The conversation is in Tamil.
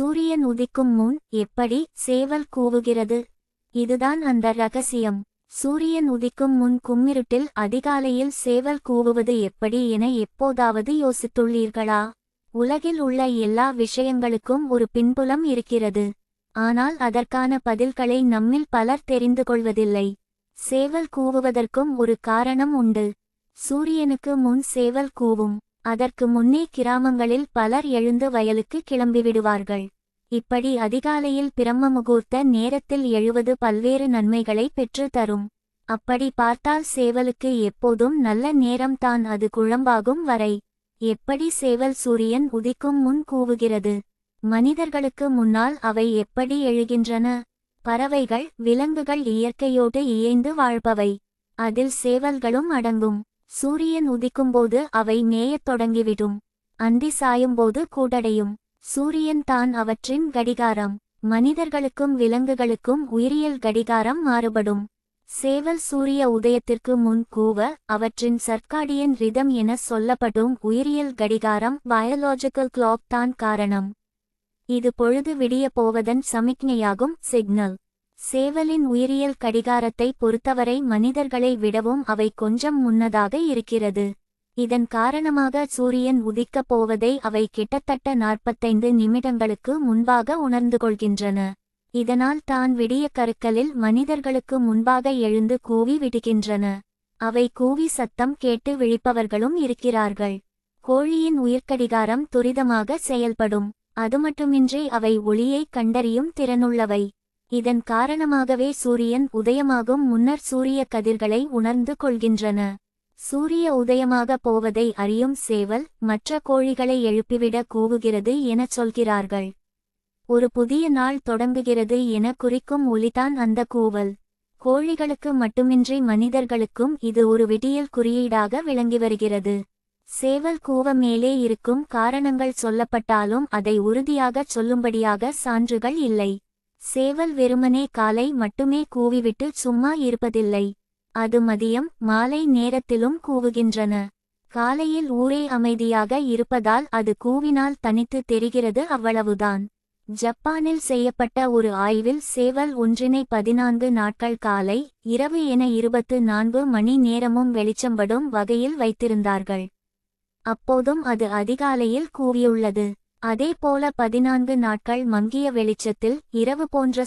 சூரியன் உதிக்கும் முன் எப்படி சேவல் கூவுகிறது? இதுதான் அந்த ரகசியம். சூரியன் உதிக்கும் முன் கும்மிருட்டில் அதிகாலையில் சேவல் கூவுவது எப்படி என எப்போதாவது யோசித்துள்ளீர்களா? உலகில் உள்ள எல்லா விஷயங்களுக்கும் ஒரு பின்புலம் இருக்கிறது. ஆனால் அதற்கான பதில்களை நம்மில் பலர் தெரிந்து கொள்வதில்லை. சேவல் கூவுவதற்கும் ஒரு காரணம் உண்டு. சூரியனுக்கு முன் சேவல் கூவும். அதற்கு முன்னே கிராமங்களில் பலர் எழுந்து வயலுக்கு கிளம்பிவிடுவார்கள். இப்படி அதிகாலையில் பிரம்ம முகூர்த்த நேரத்தில் எழுவது பல்வேறு நன்மைகளை பெற்று தரும். அப்படி பார்த்தால் சேவலுக்கு எப்போதும் நல்ல நேரம் தான் அது குழம்பாகும் வரை. எப்படி சேவல் சூரியன் உதிக்கும் முன் கூவுகிறது? மனிதர்களுக்கு முன்னால் அவை எப்படி எழுகின்றன? பறவைகள் விலங்குகள் இயற்கையோடு இயைந்து வாழ்பவை. அதில் சேவல்களும் அடங்கும். சூரியன் உதிக்கும்போது அவை மேயத் தொடங்கிவிடும். அந்தி சாயும்போது கூடடையும். சூரியன் தான் அவற்றின் கடிகாரம். மனிதர்களுக்கும் விலங்குகளுக்கும் உயிரியல் கடிகாரம் மாறுபடும். சேவல் சூரிய உதயத்திற்கு முன் கூவ அவற்றின் சர்க்காடியன் ரிதம் என சொல்லப்படும் உயிரியல் கடிகாரம் பயாலஜிக்கல் கிளாக் தான் காரணம். இது பொழுது விடிய போவதன் சமிக்ஞையாகும் சிக்னல். சேவலின் உயிரியல் கடிகாரத்தை பொறுத்தவரை மனிதர்களை விடவும் அவை கொஞ்சம் முன்னதாக இருக்கிறது. இதன் காரணமாக சூரியன் உதிக்கப் போவதை அவை கிட்டத்தட்ட நாற்பத்தைந்து நிமிடங்களுக்கு முன்பாக உணர்ந்து கொள்கின்றன. இதனால் தான் விடிய கருக்களில் மனிதர்களுக்கு முன்பாக எழுந்து கூவி விடுகின்றன. அவை கூவி சத்தம் கேட்டு விழிப்பவர்களும் இருக்கிறார்கள். கோழியின் உயிர்க்கடிகாரம் துரிதமாக செயல்படும். அதுமட்டுமின்றி அவை ஒளியை கண்டறியும் திறனுள்ளவை. இதன் காரணமாகவே சூரியன் உதயமாகும் முன்னர் சூரிய கதிர்களை உணர்ந்து கொள்கின்றன. சூரிய உதயமாக போவதை அறியும் சேவல் மற்ற கோழிகளை எழுப்பிவிட கூவுகிறது எனச் சொல்கிறார்கள். ஒரு புதிய நாள் தொடங்குகிறது என குறிக்கும் ஒலிதான் அந்த கூவல். கோழிகளுக்கு மட்டுமின்றி மனிதர்களுக்கும் இது ஒரு விடியல் குறியீடாக விளங்கி வருகிறது. சேவல் கூவ மேலே இருக்கும் காரணங்கள் சொல்லப்பட்டாலும் அதை உறுதியாகச் சொல்லும்படியாக சான்றுகள் இல்லை. சேவல் வெறுமனே காலை மட்டுமே கூவிவிட்டு சும்மா இருப்பதில்லை. அது மதியம் மாலை நேரத்திலும் கூவுகின்றன. காலையில் ஊரே அமைதியாக இருப்பதால் அது கூவினால் தனித்து தெரிகிறது அவ்வளவுதான். ஜப்பானில் செய்யப்பட்ட ஒரு ஆய்வில் சேவல் ஒன்றினை பதினான்கு நாட்கள் காலை இரவு என இருபத்து நான்கு மணி நேரமும் வெளிச்சம்படும் வகையில் வைத்திருந்தார்கள். அப்போதும் அது அதிகாலையில் கூவியுள்ளது. அதேபோல பதினான்கு நாட்கள் மங்கிய வெளிச்சத்தில் இரவு போன்ற